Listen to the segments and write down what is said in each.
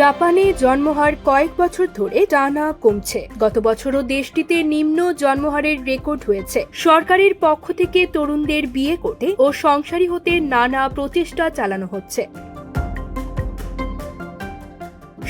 জাপানে জন্মহার কয়েক বছর ধরে টানা কমছে। গত বছরও দেশটিতে নিম্ন জন্মহারের রেকর্ড হয়েছে। সরকারের পক্ষ থেকে তরুণদের বিয়ে করতে ও সংসারী হতে নানা প্রচেষ্টা চালানো হচ্ছে।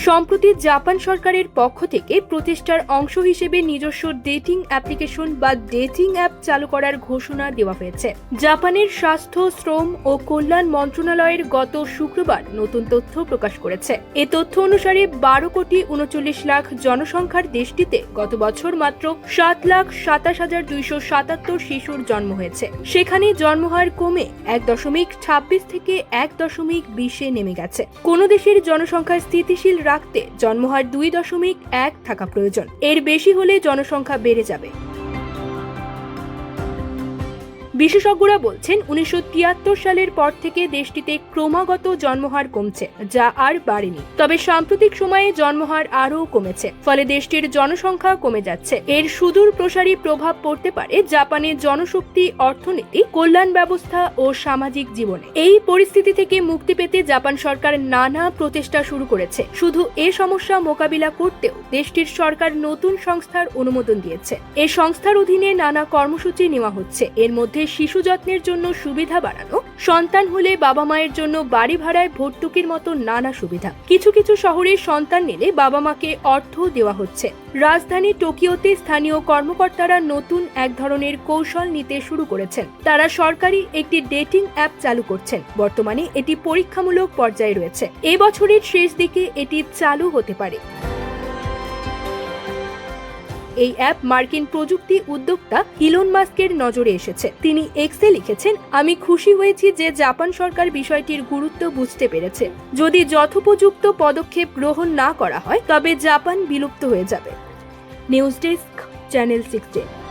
সম্প্রতি জাপান সরকারের পক্ষ থেকে প্রচেষ্টার অংশ হিসেবে নিজস্ব ডেটিং অ্যাপ্লিকেশন বা ডেটিং অ্যাপ চালু করার ঘোষণা দেওয়া হয়েছে। জাপানের স্বাস্থ্য, শ্রম ও কল্যাণ মন্ত্রণালয়ের গত শুক্রবার নতুন তথ্য প্রকাশ করেছে। এ তথ্য অনুসারে বারো কোটি উনচল্লিশ লাখ জনসংখ্যার দেশটিতে গত বছর মাত্র সাত লাখ সাতাশ হাজার দুইশো সাতাত্তর শিশুর জন্ম হয়েছে। সেখানে জন্মহার কমে এক দশমিক ছাব্বিশ থেকে এক দশমিক বিশে নেমে গেছে। কোন দেশের জনসংখ্যা স্থিতিশীল রাখতে জন্মহার দুই দশমিক এক থাকা প্রয়োজন। এর বেশি হলে জনসংখ্যা বেড়ে যাবে। বিশেষজ্ঞরা বলছেন, উনিশশো তিয়াত্তর সালের পর থেকে দেশটিতে ক্রমাগত জন্মহার কমছে, যা আর বাড়েনি। তবে সাম্প্রতিক সময়ে জন্মহার আরও কমেছে, ফলে দেশটির জনসংখ্যা কমে যাচ্ছে। এর সুদূর প্রসারী প্রভাব পড়তে পারে জাপানের জনশক্তি, অর্থনীতি, কল্যাণ ব্যবস্থা ও সামাজিক জীবনে। এই পরিস্থিতি থেকে মুক্তি পেতে জাপান সরকার নানা প্রচেষ্টা শুরু করেছে। শুধু এ সমস্যা মোকাবিলা করতেও দেশটির সরকার নতুন সংস্থার অনুমোদন দিয়েছে। এ সংস্থার অধীনে নানা কর্মসূচি নেওয়া হচ্ছে। এর মধ্যে শিশু যত্নের জন্য সুবিধা বাড়ানো, সন্তান হলে বাবা মায়ের জন্য বাড়ি ভাড়ায় ভর্তুকির মতো নানা সুবিধা। কিছু কিছু শহরে সন্তান নিলে বাবা মাকে অর্থ দেওয়া হচ্ছে। রাজধানী টোকিওতে স্থানীয় কর্মকর্তারা নতুন এক ধরনের কৌশল নিতে শুরু করেছেন। তারা সরকারি একটি ডেটিং অ্যাপ চালু করছেন। বর্তমানে এটি পরীক্ষামূলক পর্যায়ে রয়েছে। এ বছরের শেষ দিকে এটি চালু হতে পারে। এই অ্যাপ মার্কিন প্রযুক্তি উদ্যোক্তা ইলন মাস্কের নজরে এসেছে। তিনি এক্সে লিখেছেন, আমি খুশি হয়েছি যে জাপান সরকার বিষয়টির গুরুত্ব বুঝতে পেরেছে। যদি যথোপযুক্ত পদক্ষেপ গ্রহণ না করা হয়, তবে জাপান বিলুপ্ত হয়ে যাবে। News desk, channel sixteen.